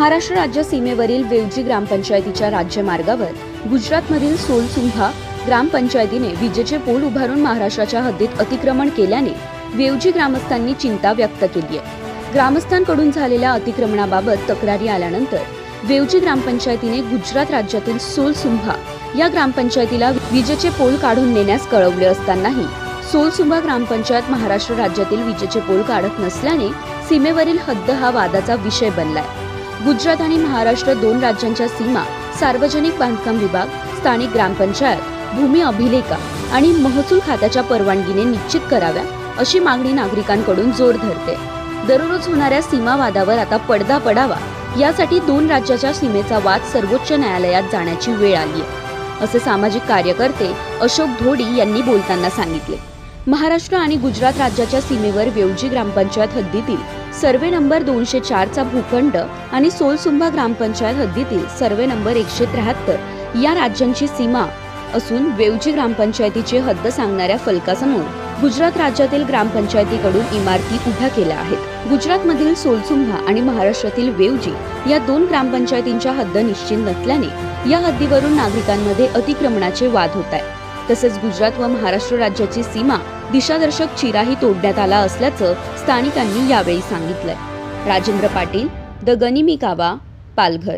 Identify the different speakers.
Speaker 1: महाराष्ट्र राज्य सीमेवरील वेवजी ग्रामपंचायतीच्या राज्यमार्गावर गुजरातमधील सोलसुंभा ग्रामपंचायतीने विजेचे पोल उभारून महाराष्ट्राच्या हद्दीत अतिक्रमण केल्याने वेवजी ग्रामस्थांनी चिंता व्यक्त केली आहे. ग्रामस्थांकडून झालेल्या अतिक्रमणाबाबत तक्रारी आल्यानंतर वेवजी ग्रामपंचायतीने गुजरात राज्यातील सोलसुंभा या ग्रामपंचायतीला विजेचे पोल काढून नेण्यास कळवले असतानाही सोलसुंभा ग्रामपंचायत महाराष्ट्र राज्यातील विजेचे पोल काढत नसल्याने सीमेवरील हद्द हा वादाचा विषय बनलाय. गुजरात आणि महाराष्ट्र दोन राज्यांच्या सीमा सार्वजनिक बांधकाम विभाग स्थानिक ग्रामपंचायत भूमी अभिलेखा आणि महसूल खात्याच्या परवानगीने निश्चित कराव्या अशी मागणी नागरिकांकडून जोर धरते. दररोज होणाऱ्या सीमा वादावर आता पडदा पडावा यासाठी दोन राज्याच्या सीमेचा वाद सर्वोच्च न्यायालयात जाण्याची वेळ आली आहे असे सामाजिक कार्यकर्ते अशोक धोडी यांनी बोलताना सांगितले. महाराष्ट्र आणि गुजरात राज्याच्या सीमेवर वेवजी ग्रामपंचायत हद्दीतील सर्वे नंबर दोनशे चारचा भूखंड आणि सोलसुंभा ग्रामपंचायत हद्दीतील सर्वे नंबर एकशे त्र्याहत्तर या राज्यांची सीमा असून वेवजी ग्रामपंचायतीची हद्द सांगणाऱ्या फलकासमोर गुजरात राज्यातील ग्रामपंचायतीकडून इमारती उभ्या केल्या आहेत. गुजरातमधील सोलसुंभा आणि महाराष्ट्रातील वेवजी या दोन ग्रामपंचायतींच्या हद्द निश्चित नसल्याने या हद्दीवरून नागरिकांमध्ये अतिक्रमणाचे वाद होत आहे तसेच गुजरात व महाराष्ट्र राज्याची सीमा दिशादर्शक चिराही तोडण्यात आला असल्याचं स्थानिकांनी यावेळी सांगितलंय. राजेंद्र पाटील द गनिमी कावा पालघर.